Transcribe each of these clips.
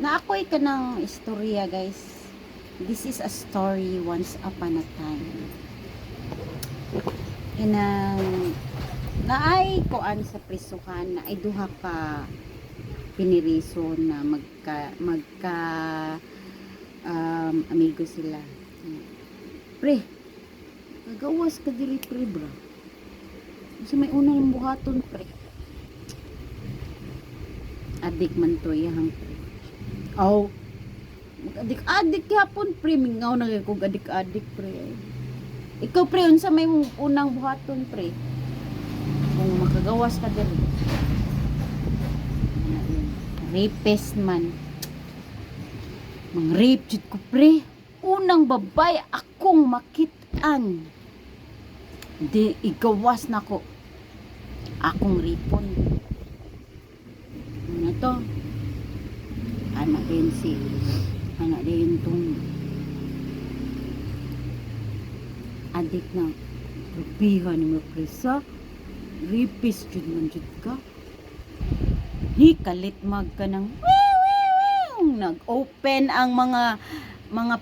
naakoy ka ng istorya guys. This is a story once upon a time. Inang naay koan sa prisuhan na ay duha ka piniriso na magka magka um, amigo sila. Pre kagawas ka diri pre bra kasi may unang buhaton pre. Adik man to iyahang pre aw. Adik-adik yapon pre. Mingaw na kay kog adik-adik pre. Ikaw pre unsa may unang buhaton pre? Kung makagawas ka diri rapist man. Mang rape jud ko pre. Unang babay akong makitaan di igawas na ko akong ripon. Ano to si anak din tong adik na rupihan mo presa ripis jud man jud ka ni kalit mag ka ng nag-open ang mga mga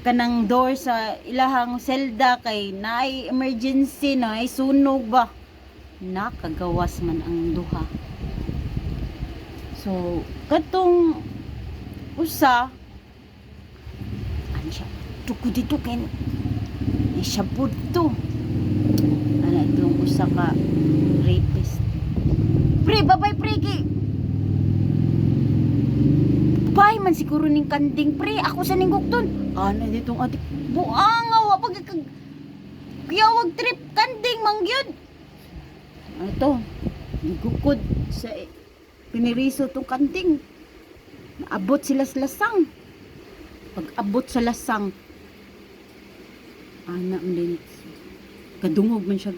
kanang door sa ilahang selda kay naay emergency na ay sunog ba? Nakagawas man ang duha. So katong usa. Ano siya. Ni siya to ano itong usa ka rapist. Pre babay pre kay Bay man siguro ning kanding pre. Ako sa ninggukton ana ditong adik buangaw. Pag kiyawag trip. Kanding mangyud ano to? Gugukod sa piniriso tong kanding naabot sila sa lasang. Pag abot sa lasang. Ana din kadungog man siya.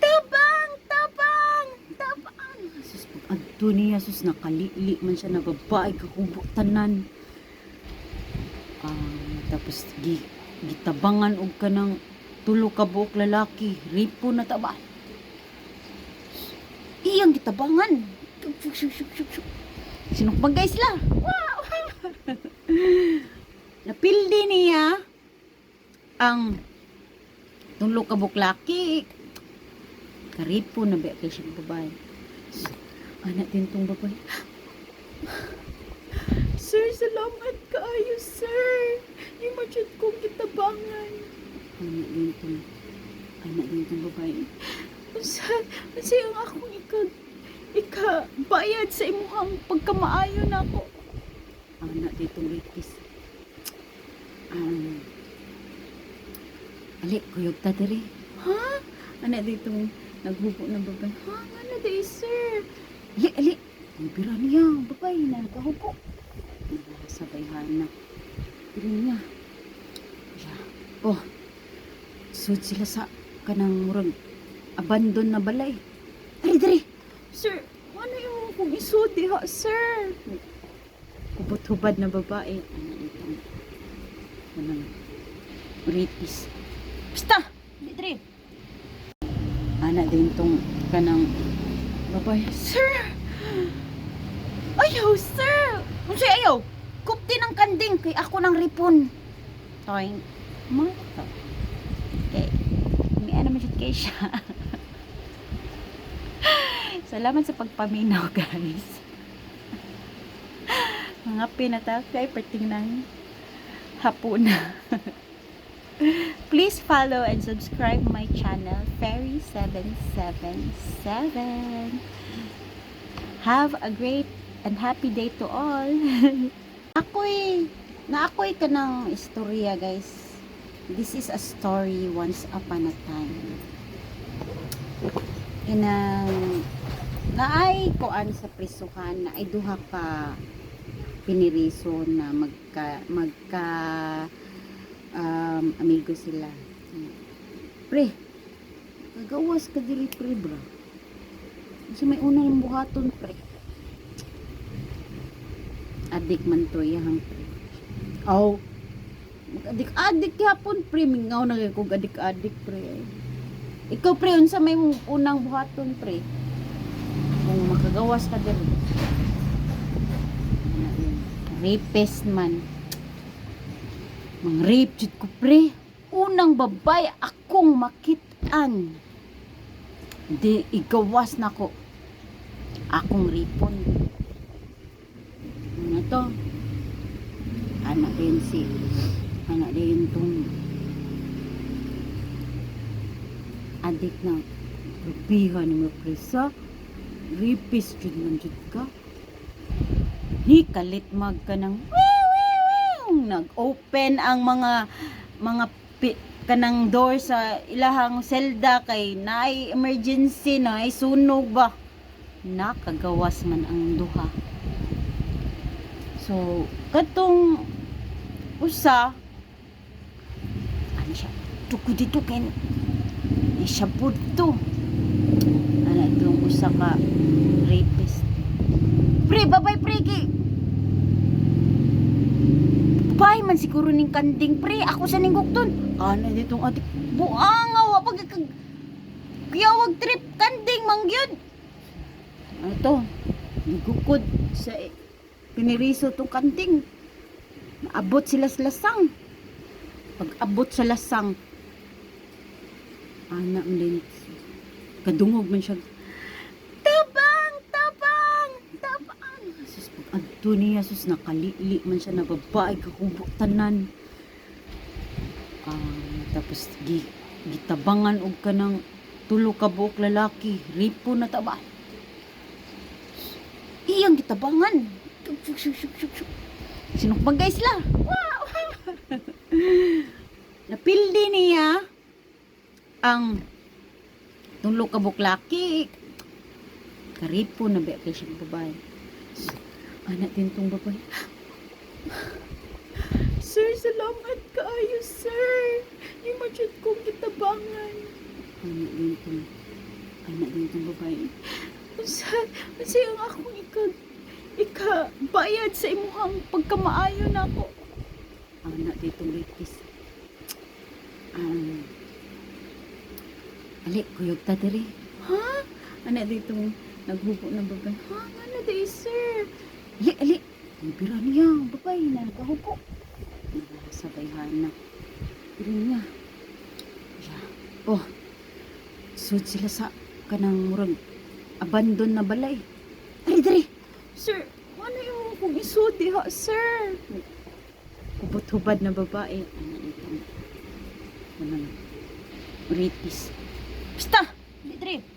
Tabang tabang tabang sus pag adto niya sus nakalili man siya na babae kakubok tanan. Ah, tapos gi, gitabangan og kanang tulo ka buok lalaki. Ripo na taba. Iyang gitabangan sinukbagay sila wow napildi niya ang tulo ka buok laki karipo na ba kay siyang babae anak din tong babae Sir, salamat kaayo, sir. Yung madyad kong kitabangan. Anak din tong, anak din tong babae. Unsa, unsa yung akong ika, ika, bayad sa imuhang pagkamaayo na ako. Anak din tong rapist. Um, ali, kuyog ta diri. Ha? Anak din tong naghubo ng babae. Ha? Ano di, sir? Ali, ali. Pira niya, babae na nagkahubo sabayhan na dili niya siya oh sud sila sa kanang murag abandon na balay dali dali sir ano yung kung isud diha sir kubot-hubad na babae ano itong kanang rapist basta dali ana din tong kanang babae sir ayaw sir Unsay ayaw? Kupti ng kanding kay ako ng ripon. Toing. Mga to. Okay. May ano kay siya. Salamat sa pagpaminaw, guys. Mga pinatapay perting ng hapon. Please follow and subscribe my channel, Fairy777. Have a great and happy day to all. ako'y, naakoy ka ng istorya guys. This is a story once upon a time. Inang, naay koan sa prisuhan na ay duha ka piniriso na magka, magka um, amigo sila. Pre, kagawas ka diri pre bra. Kasi may unang buhaton pre adik man to iyahang pre. Aw. Adik-adik yapon pre mingaw na kay kog adik-adik pre. Ikaw pre unsa may unang buhaton pre? Makagawas ka diri. Rapist man. Mang rape ko pre. Unang babay akong makitaan. Di igawas na ko. Akong ripon. Ano to? Anak din si anak din tong adik na rupihan ni mo presa rapist jud man jud ka. Ni kalit mag ka ng nag-open ang mga mga pi- kanang door sa ilahang selda kay naay emergency na ay sunog ba? Nakagawas man ang duha. So katong usa ano siya? Tuko ni siya to ano itong usa ka rapist. Pre babay pre kay Bay man siguro ning kanding pre. Ako sa ninggukton ano ditong adik buangaw pag kag kiyawag trip kanding mangyud. Ano to? Gugukod sa piniriso tong kanding. Naabot sila sa lasang. Pag abot sa lasang. Anak din kadungog man siya tabang tabang tabang sus pag adto niya sus nakalili man siya na babae kakubutanan ah tapos gi, gitabangan og kanang tulo ka buok lalaki ripo na taba. Iyang gitabangan. Shuk. sinukbagay sila wow! Napildi niya ang tulo ka buklaki karipo na ba kay siyang babae anak din tong babae sir salamat kaayo sir di masyad kong kitabangan anak din tong anak din tong babae unsa unsa ang akong ika ika bayad sa imuhang pagkamaayo nako anak dito litis um, Ali, kuyog ta diri. Ha? Ano dito naghubo ng babay. Ha? Ano di sir? Ali, ali. Ang pira niya. Babay na nagkahubo. Sabayhan na. Pira niya. Yeah. Oh. Sud sila sa kanang murag abandon na balay. Dali, dali. Sir, ano yung kung isudi ha, sir? Hubot-hubad na babae. Ano dito? Ano? Rapist. Basta! Dali, dali.